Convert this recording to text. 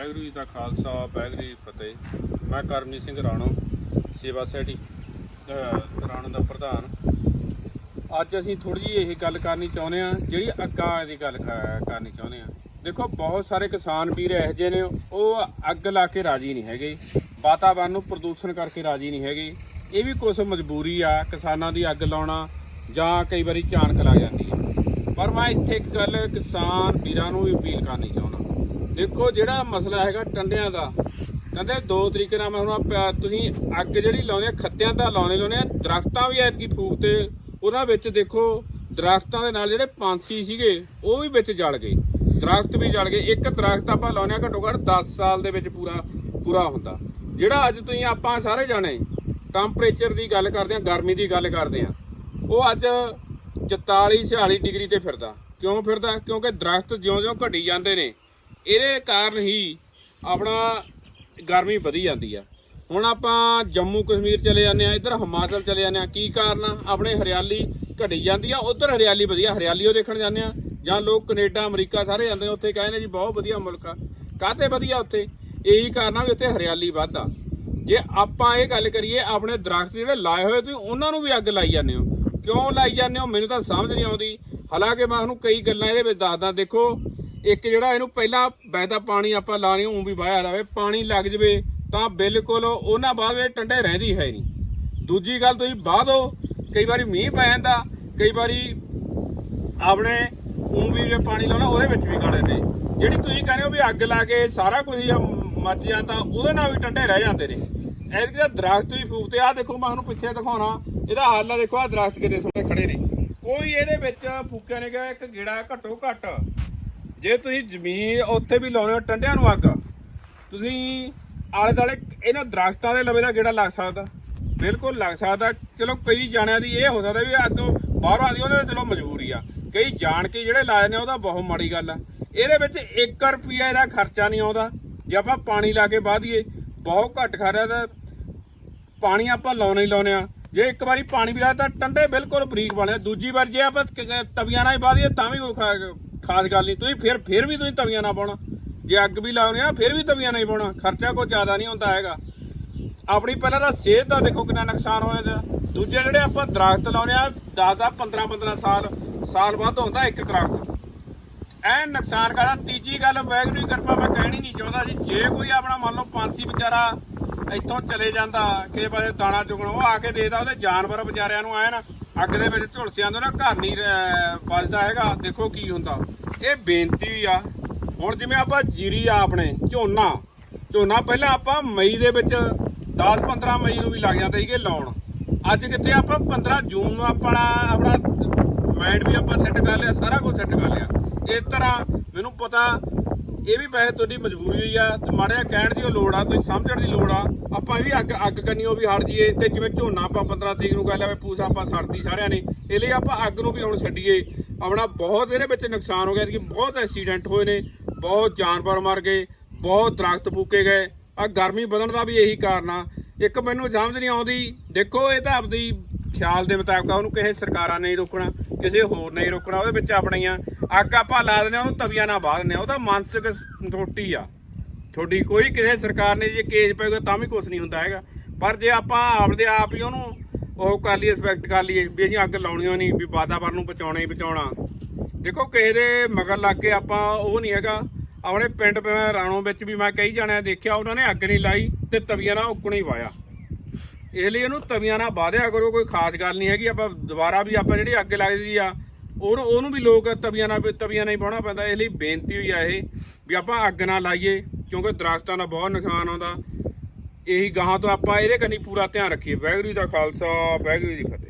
ਵਾਹਿਗੁਰੂ ਜੀ ਦਾ ਖਾਲਸਾ ਵਾਹਿਗੁਰੂ ਜੀ ਫਤਿਹ। ਮੈਂ ਕਰਮਜੀਤ ਸਿੰਘ ਰਾਣੋ ਸੇਵਾ ਸੈਟੀ ਅਹ, ਰਾਣੋ ਦਾ ਪ੍ਰਧਾਨ। ਅੱਜ ਅਸੀਂ ਥੋੜੀ ਜਿਹੀ ਇਹ ਗੱਲ ਕਰਨੀ ਚਾਹੁੰਦੇ ਆ ਜਿਹੜੀ ਅੱਗਾਂ ਦੀ ਗੱਲ ਕ- ਕਰਨੀ ਚਾਹੁੰਦੇ ਆ ਦੇਖੋ ਬਹੁਤ ਸਾਰੇ ਕਿਸਾਨ ਵੀਰ ਇਹੋ ਜਿਹੇ ਨੇ ਉਹ ਅੱਗ ਲਾ ਕੇ ਰਾਜੀ ਨਹੀਂ ਹੈਗੇ। ਵਾਤਾਵਰਨ ਨੂੰ ਪ੍ਰਦੂਸ਼ਣ ਕਰਕੇ ਰਾਜੀ ਨਹੀਂ ਹੈਗੇ। ਇਹ ਵੀ ਕੁਝ ਮਜਬੂਰੀ ਆ ਕਿਸਾਨਾਂ ਦੀ ਅੱਗ ਲਾਉਣਾ ਜਾਂ ਕਈ ਵਾਰੀ ਚਾਣਕ ਲਾ ਜਾਂਦੀ ਹੈ। ਪਰ ਮੈਂ ਇੱਥੇ ਇੱਕ ਗੱਲ ਕਿਸਾਨ ਵੀਰਾਂ ਨੂੰ ਵੀ ਅਪੀਲ ਕਰਨੀ ਚਾਹੁੰਦਾ। ਦੇਖੋ ਜਿਹੜਾ ਮਸਲਾ ਹੈਗਾ ਟੰਡਿਆਂ ਦਾ, ਕਹਿੰਦੇ ਦੋ ਤਰੀਕੇ ਨਾਲ ਮੈਂ ਹੁਣ ਆਹ ਤੁਸੀਂ ਅੱਗ ਜਿਹੜੀ ਲਾਉਂਦੇ ਆ, ਖੱਤਿਆਂ ਤਾਂ ਲਾਉਣੇ ਲਾਉਣੇ ਆ, ਦਰਖਤਾਂ ਵੀ ਐਤਕੀ ਫੂਕ ਤੇ, ਉਹਨਾਂ ਵਿੱਚ ਦੇਖੋ ਦਰਖਤਾਂ ਦੇ ਨਾਲ ਜਿਹੜੇ ਪੰਛੀ ਸੀਗੇ, ਉਹ ਵੀ ਵਿੱਚ ਜਲ ਗਏ, ਦਰਖਤ ਵੀ ਜਲ ਗਏ, ਇੱਕ ਦਰਖਤ ਆਪਾਂ ਲਾਉਂਦੇ ਆ ਘੱਟੋ ਘੱਟ 10 ਸਾਲ ਦੇ ਵਿੱਚ ਪੂਰਾ ਪੂਰਾ ਹੁੰਦਾ। ਜਿਹੜਾ ਅੱਜ ਤੁਸੀਂ ਆਪਾਂ ਸਾਰੇ ਜਾਣੇ ਟੈਂਪਰੇਚਰ ਦੀ ਗੱਲ ਕਰਦੇ ਆ, ਗਰਮੀ ਦੀ ਗੱਲ ਕਰਦੇ ਆ, ਉਹ ਅੱਜ 44 46 ਡਿਗਰੀ ਤੇ ਫਿਰਦਾ। ਕਿਉਂ ਫਿਰਦਾ? ਕਿਉਂਕਿ ਦਰਖਤ ਜਿਉਂ-ਜਿਉਂ ਘਟੀ ਜਾਂਦੇ ਨੇ ਇਹਦੇ ਕਾਰਨ ਹੀ ਆਪਣਾ ਗਰਮੀ ਵਧੀ ਜਾਂਦੀ ਆ। ਹੁਣ ਆਪਾਂ ਜੰਮੂ ਕਸ਼ਮੀਰ ਚਲੇ ਜਾਂਦੇ ਆ ਇੱਧਰ ਹਿਮਾਚਲ ਚਲੇ ਜਾਂਦੇ ਆ ਕੀ ਕਾਰਨ ਆ? ਆਪਣੇ ਹਰਿਆਲੀ ਘਟੀ ਜਾਂਦੀ ਆ, ਉੱਧਰ ਹਰਿਆਲੀ ਵਧੀਆ ਹਰਿਆਲੀ ਉਹ ਦੇਖਣ ਜਾਂਦੇ ਆ ਜਾਂ ਲੋਕ ਕੈਨੇਡਾ, ਅਮਰੀਕਾ ਸਾਰੇ ਜਾਂਦੇ ਨੇ ਉੱਥੇ ਕਹਿੰਦੇ ਜੀ ਬਹੁਤ ਵਧੀਆ ਮੁਲਕ ਆ। ਕਾਹਤੇ ਵਧੀਆ ਉੱਥੇ? ਇਹੀ ਕਾਰਨ ਆ ਵੀ ਉੱਥੇ ਹਰਿਆਲੀ ਵੱਧ ਆ। ਜੇ ਆਪਾਂ ਇਹ ਗੱਲ ਕਰੀਏ, ਆਪਣੇ ਦਰਖਤ ਜਿਹੜੇ ਲਾਏ ਹੋਏ ਤੁਸੀਂ, ਉਹਨਾਂ ਨੂੰ ਵੀ ਅੱਗ ਲਾਈ ਜਾਂਦੇ ਹੋ। ਕਿਉਂ ਲਾਈ ਜਾਂਦੇ ਹੋ? ਮੈਨੂੰ ਤਾਂ ਸਮਝ ਨਹੀਂ ਆਉਂਦੀ। ਹਾਲਾਂਕਿ ਮੈਂ ਤੁਹਾਨੂੰ ਕਈ ਗੱਲਾਂ ਇਹਦੇ ਵਿੱਚ ਦੱਸਦਾ। ਦੇਖੋ ਇੱਕ ਜਿਹੜਾ ਇਹਨੂੰ ਪਹਿਲਾਂ ਵੈਦਾ ਪਾਣੀ ਆਪਾਂ ਲਾਣੀ ਉਹ ਵੀ ਵਾਇਆ ਰਵੇ ਪਾਣੀ ਲੱਗ ਜਵੇ ਤਾਂ ਬਿਲਕੁਲ ਉਹਨਾਂ ਬਾਅਦ ਇਹ ਟੰਡੇ ਰਹਿੰਦੀ ਹੈ ਨਹੀਂ। ਦੂਜੀ ਗੱਲ ਤੁਸੀਂ ਬਾਅਦੋਂ ਕਈ ਵਾਰੀ ਮੀਂਹ ਪੈ ਜਾਂਦਾ, ਕਈ ਵਾਰੀ ਆਪਣੇ ਉਹ ਵੀ ਜੇ ਪਾਣੀ ਲਾਉਣਾ, ਉਹਦੇ ਵਿੱਚ ਵੀ ਗਾਣੇ ਨੇ ਜਿਹੜੀ ਤੁਸੀਂ ਕਹਿੰਦੇ ਹੋ ਵੀ ਅੱਗ ਲਾ ਕੇ ਸਾਰਾ ਕੁਝ ਹੀ ਮੱਚ ਤਾਂ ਉਹਦੇ ਨਾਲ ਵੀ ਟੰਡੇ ਰਹਿ ਜਾਂਦੇ ਨੇ। ਐਤਕੀ ਤਾਂ ਦਰਖਤ ਵੀ ਫੂਕਤੇ ਆ ਦੇਖੋ ਮੈਂ ਤੁਹਾਨੂੰ ਪਿੱਛੇ ਦਿਖਾਉਣਾ, ਇਹਦਾ ਹਾਲ ਆ ਦੇਖੋ ਆ ਦਰਖਤ ਕਿੰਨੇ ਸੋਹਣੇ ਖੜੇ ਨੇ। ਕੋਈ ਇਹਦੇ ਵਿੱਚ ਫੂਕਿਆ ਨਹੀਂ ਗਿਆ, ਇੱਕ ਗੇੜਾ ਘੱਟੋ ਘੱਟ ਜੇ ਤੁਸੀਂ ਜ਼ਮੀਨ ਉੱਥੇ ਵੀ ਲਾਉਣੇ ਹੋ, ਟੰਡਿਆਂ ਨੂੰ ਅੱਗ। ਤੁਸੀਂ ਆਲੇ ਦਾਲੇ ਇਹਨਾਂ ਦਰਖਤਾਂ ਦੇ ਲਵੇ ਦਾ ਗੇੜਾ ਲੱਗ ਸਕਦਾ। ਬਿਲਕੁਲ ਲੱਗ ਸਕਦਾ। ਚਲੋ ਕਈ ਜਾਣਿਆਂ ਦੀ ਇਹ ਹੋ ਸਕਦਾ ਵੀ ਅੱਗ ਬਾਹਰੋਂ ਆਦੀ ਉਹਦੇ ਚਲੋ ਮਜਬੂਰੀ ਆ। ਕਈ ਜਾਣ ਕੇ ਜਿਹੜੇ ਲਾਏ ਨੇ ਉਹਦਾ ਬਹੁਤ ਮਾੜੀ ਗੱਲ ਆ। ਇਹਦੇ ਵਿੱਚ 1 ਰੁਪਿਆ ਇਹਦਾ ਖਰਚਾ ਨਹੀਂ ਆਉਂਦਾ। ਜੇ ਆਪਾਂ ਪਾਣੀ ਲਾ ਕੇ ਵਾਧੀਏ ਬਹੁਤ ਘੱਟ ਖਾ ਰਿਹਾ ਤਾਂ ਪਾਣੀ ਆਪਾਂ ਲਾਉਣੇ ਹੀ ਲਾਉਨੇ ਆ। ਜੇ ਇੱਕ ਵਾਰੀ ਪਾਣੀ ਵੀ ਲਾਇਆ ਤਾਂ ਟੰਡੇ ਬਿਲਕੁਲ ਬਰੀਕ ਬਣੇ ਦੂਜੀ ਵਾਰ ਜੇ ਆਪਾਂ ਤਵੀਆਂ ਨਾਲ ਹੀ ਵਾਧੀਏ ਤਾਂ ਵੀ ਕੋਈ ਖਾ- ਖਾਸ ਗੱਲ ਨਹੀਂ, ਤੁਸੀਂ ਫਿਰ ਫਿਰ ਵੀ ਤੁਸੀਂ ਤਵੀਆਂ ਨਾ ਪਾਉਣਾ। ਜੇ ਅੱਗ ਵੀ ਲਾਉਨੇ ਆ, ਫਿਰ ਵੀ ਤਵੀਆਂ ਨਹੀਂ ਪਾਉਣਾ। ਖਰਚਾ ਕੋਈ ਜ਼ਿਆਦਾ ਨਹੀਂ ਹੁੰਦਾ ਹੈਗਾ। ਆਪਣੀ ਪਹਿਲਾਂ ਤਾਂ ਸਿਹਤ ਦਾ ਦੇਖੋ ਕਿੰਨਾ ਨੁਕਸਾਨ ਹੋਇਆ ਇਹਦਾ। ਦੂਜੇ ਜਿਹੜੇ ਆਪਾਂ ਦਰਖਤ ਲਾਉਨੇ ਆ 10 10 15 15 ਸਾਲ ਸਾਲ ਬਾਅਦ ਹੁੰਦਾ ਇੱਕ ਦਰਖਤ। ਐ ਨੁਕਸਾਨ ਕਰਦਾ। ਤੀਜੀ ਗੱਲ ਵੈਗਰੂ ਦੀ ਕਿਰਪਾ, ਮੈਂ ਕਹਿਣੀ ਨਹੀਂ ਚਾਹੁੰਦਾ ਸੀ ਜੇ ਕੋਈ ਆਪਣਾ ਮੰਨ ਲਓ ਪੰਛੀ ਵਿਚਾਰਾ ਇੱਥੋਂ ਚਲੇ ਜਾਂਦਾ, ਕਿਸੇ ਪਾਸੇ ਦਾਣਾ ਚੁਗਣ, ਉਹ ਆ ਕੇ ਦੇਦਾ ਉਹਦੇ ਜਾਨਵਰ ਵਿਚਾਰਿਆਂ ਨੂੰ ਐਨ ਅੱਗ ਦੇ ਵਿੱਚ ਝੁਲਸਿਆਂ ਜਾਂਦੇ ਨਾ ਘਰ ਨਹੀਂ ਵੱਜਦਾ ਹੈਗਾ। ਦੇਖੋ ਕੀ ਹੁੰਦਾ। ਇਹ ਬੇਨਤੀ ਆ। ਹੁਣ ਜਿਵੇਂ ਆਪਾਂ ਜੀਰੀ ਆ ਆਪਣੇ, ਝੋਨਾ। ਝੋਨਾ ਪਹਿਲਾਂ ਆਪਾਂ ਮਈ ਦੇ ਵਿੱਚ 10 15 ਮਈ ਨੂੰ ਵੀ ਲੱਗ ਜਾਂਦੇ ਸੀਗੇ ਲਾਉਣ। ਅੱਜ ਕਿੱਥੇ ਆਪਾਂ 15 ਜੂਨ ਨੂੰ ਆਪਣਾ ਆਪਣਾ ਮਾਈਂਡ ਵੀ ਆਪਾਂ ਸੈੱਟ ਕਰ ਲਿਆ, ਸਾਰਾ ਕੁਝ ਸੈੱਟ ਕਰ ਲਿਆ। ਇਸ ਤਰ੍ਹਾਂ ਮੈਨੂੰ ਪਤਾ ਇਹ ਵੀ ਪੈਸੇ ਤੁਹਾਡੀ ਮਜਬੂਰੀ ਹੋਈ ਆ ਤੇ ਮਾੜਿਆ ਕਹਿਣ ਦੀ ਉਹ ਲੋੜ ਆ, ਤੁਸੀਂ ਸਮਝਣ ਦੀ ਲੋੜ ਆ। ਆਪਾਂ ਇਹ ਵੀ ਅੱਗ ਅੱਗ ਕਰਨੀ, ਉਹ ਵੀ ਹਟ ਜਾਈਏ ਤੇ ਜਿਵੇਂ ਝੋਨਾ ਆਪਾਂ 15 ਤਰੀਕ ਨੂੰ ਗੱਲ ਆਵੇ ਪੂਸਾ ਆਪਾਂ ਸੜਦੀ ਸਾਰਿਆਂ ਨੇ, ਇਹ ਲਈ ਆਪਾਂ ਅੱਗ ਨੂੰ ਵੀ ਹੁਣ ਛੱਡੀਏ। ਆਪਣਾ ਬਹੁਤ ਇਹਦੇ ਵਿੱਚ ਨੁਕਸਾਨ ਹੋ ਗਿਆ ਕਿ ਬਹੁਤ ਐਕਸੀਡੈਂਟ ਹੋਏ ਨੇ, ਬਹੁਤ ਜਾਨਵਰ ਮਰ ਗਏ, ਬਹੁਤ ਦਰਖਤ ਫੂਕੇ ਗਏ। ਆ ਗਰਮੀ ਵਧਣ ਦਾ ਵੀ ਇਹੀ ਕਾਰਨ ਆ। ਇੱਕ ਮੈਨੂੰ ਸਮਝ ਨਹੀਂ ਆਉਂਦੀ, ਦੇਖੋ ਇਹ ਤਾਂ ਆਪਦੀ ਖਿਆਲ ਦੇ ਮੁਤਾਬਕ ਉਹਨੂੰ ਕਿਸੇ ਸਰਕਾਰਾਂ ਨੇ ਨਹੀਂ ਰੋਕਣਾ, ਕਿਸੇ ਹੋਰ ਨੇ ਨਹੀਂ ਰੋਕਣਾ, ਉਹਦੇ ਵਿੱਚ ਆਪਣੀਆਂ ਅੱਗ ਆਪਾਂ ਲਾ ਦਿੰਦੇ ਆ ਉਹਨੂੰ ਤਵੀਆਂ ਨਾਲ ਬਾਹ ਦਿੰਦੇ ਆ ਤਾਂ ਮਾਨਸਿਕ ਥੋਟੀ ਆ। ਤੁਹਾਡੀ ਕੋਈ ਕਿਸੇ ਸਰਕਾਰ ਨੇ ਜੇ ਕੇਸ ਪਏਗਾ ਤਾਂ ਵੀ ਕੁਝ ਨਹੀਂ ਹੁੰਦਾ ਹੈਗਾ। ਪਰ ਜੇ ਆਪਾਂ ਆਪਦੇ ਆਪ ਹੀ ਉਹਨੂੰ ਉਹ ਕਰ ਲਈਏ ਰਿਸਪੈਕਟ ਕਰ ਲਈਏ ਵੀ ਅਸੀਂ ਅੱਗ ਲਾਉਣੀ ਨਹੀਂ, ਵੀ ਵਾਤਾਵਰਨ ਨੂੰ ਬਚਾਉਣਾ ਹੀ ਬਚਾਉਣਾ। ਦੇਖੋ, ਕਿਸੇ ਦੇ ਮਗਰ ਲੱਗ ਕੇ ਆਪਾਂ ਉਹ ਨਹੀਂ ਹੈਗਾ। ਆਪਣੇ ਪਿੰਡ ਰਾਣੋ ਵਿੱਚ ਵੀ ਮੈਂ ਕਈ ਜਾਣਿਆਂ ਦੇਖਿਆ, ਉਹਨਾਂ ਨੇ ਅੱਗ ਨਹੀਂ ਲਾਈ ਤੇ ਤਵੀਆਂ ਨਾਲ ਉੱਕਣ ਹੀ ਵਾਇਆ। ਇਸ ਲਈ ਇਹਨੂੰ ਤਵੀਆਂ ਨਾਲ ਬਾਧਿਆ ਕਰੋ, ਕੋਈ ਖਾਸ ਗੱਲ ਨਹੀਂ ਹੈਗੀ। ਆਪਾਂ ਦੁਬਾਰਾ ਵੀ ਆਪਾਂ ਜਿਹੜੀ ਅੱਗ ਲੱਗਦੀ ਆ ਉਹਨੂੰ ਉਹਨੂੰ ਵੀ ਲੋਕ ਤਵੀਆਂ ਨਾਲ ਤਵੀਆਂ ਨਾਲ ਹੀ ਬਾਉਣਾ ਪੈਂਦਾ ਇਸ ਲਈ ਬੇਨਤੀ ਹੋਈ ਆ ਇਹ ਵੀ ਆਪਾਂ ਅੱਗ ਨਾ ਲਾਈਏ, ਕਿਉਂਕਿ ਦਰਖਤਾਂ ਦਾ ਬਹੁਤ ਨੁਕਸਾਨ ਆਉਂਦਾ। ਇਹੀ ਗਾਹਾਂ ਤੋਂ ਆਪਾਂ ਇਹਦੇ ਕੰਨੀ ਪੂਰਾ ਧਿਆਨ ਰੱਖੀਏ। ਵਾਹਿਗੁਰੂ ਜੀ ਦਾ ਖਾਲਸਾ, ਵਾਹਿਗੁਰੂ ਦੀ ਫਤਿਹ।